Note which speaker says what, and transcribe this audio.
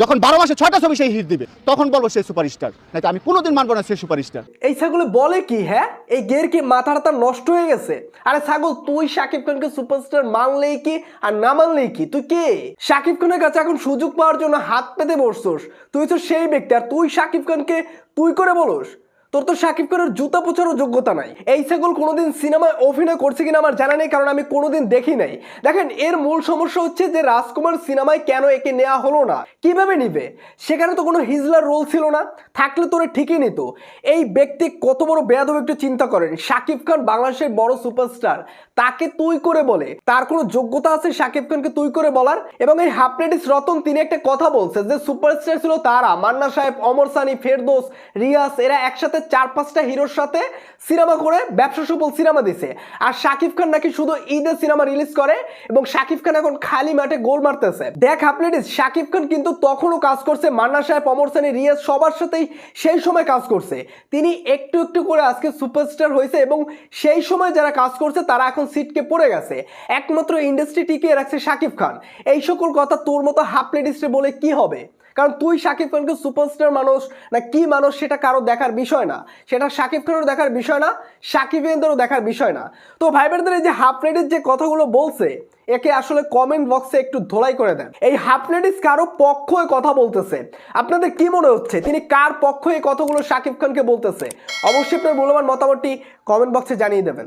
Speaker 1: যখন বারো মাসে ছয়টা ছবি সেই হিট দিবে, তখন বলব সে সুপারস্টার। না আমি কোনোদিন মানবো না সে সুপারস্টার।
Speaker 2: এই ছাগলে বলে কি হ্যাঁ? এই গের কি মাথাটা নষ্ট হয়ে গেছে? আরে ছাগল, তুই শাকিব খানকে সুপারস্টার মানলেই কি আর না মানলেই কি? তুই কে? শাকিব খানের কাছে এখন সুযোগ পাওয়ার জন্য হাত পেতে বসছোস। তুই তো সেই ব্যক্তি, আর তুই শাকিব খানকে তুই করে বলোস। তোর তো শাকিব খানের জুতা পোছারও যোগ্যতা নাই। এই ছাগল কোনোদিন সিনেমায় অভিনয় করছে কিনা আমার জানা নেই, কারণ আমি কোনোদিন দেখি নাই। দেখেন, এর মূল সমস্যা হচ্ছে যে রাজকুমার সিনেমায় কেন একে নেওয়া হলো না? কীভাবে নিবে? সেখানে তো কোনো হিজলার রোল ছিল না। থাকলে তোরে ঠিকই নিত। এই ব্যক্তি কত বড় বেয়াদব একটু চিন্তা করেন। শাকিব খান বাংলাদেশের বড় সুপারস্টার তাকে তুই করে বলে। তার কোনো যোগ্যতা আছে শাকিব খানকে তুই করে বলার? এবং এই হাফলেটিস রতন, তিনি একটা কথা বলছে যে সুপারস্টার ছিল তারা। মান্না সাহেব, অমর সানি, ফেরদোস রিয়াস এরা একসাথে চার পাঁচটা হিরোর সাথে সিনেমা করে ব্যবসা সফল সিনেমা দিছে। আর শাকিব খান নাকি শুধু ঈদে সিনেমা রিলিজ করে এবং শাকিব খান এখন খালি মাঠে গোল মারতেছে। দেখ হাফলেটিস শাকিব খান কিন্তু তখনও কাজ করছে মান্না সাহেব, অমর সানি, রিয়াজ সবার সাথেই সেই সময় কাজ করছে। তিনি একটু একটু করে আজকে সুপারস্টার হয়েছে এবং সেই সময় যারা কাজ করছে তারা এখন সিটকে পড়ে গেছে। একমাত্র ইন্ডাস্ট্রি টিকিয়ে রাখছে শাকিব খান। এই সকল কথা তোর মতো হাফ প্লেটিস্টে বলে কি হবে? কারণ তুই শাকিব খানকে সুপারস্টার মানুষ না কি মানুষ সেটা কারও দেখার বিষয় না। সেটা সাকিব খানেরও দেখার বিষয় না, সাকিব শাকিবেন্দ্রও দেখার বিষয় না। তো ভাই বোনদের এই যে হাফ প্লেটের যে কথাগুলো বলছে, একে আসলে কমেন্ট বক্সে একটু ধোলাই করে দেন। এই হাফ প্লেটিস কারও পক্ষ হয়ে কথা বলতেছে। আপনাদের কি মনে হচ্ছে, তিনি কার পক্ষ এই কথাগুলো সাকিব খানকে বলতেছে? অবশ্যই আপনার মূল্যবান মতামতটি কমেন্ট বক্সে জানিয়ে দেবেন।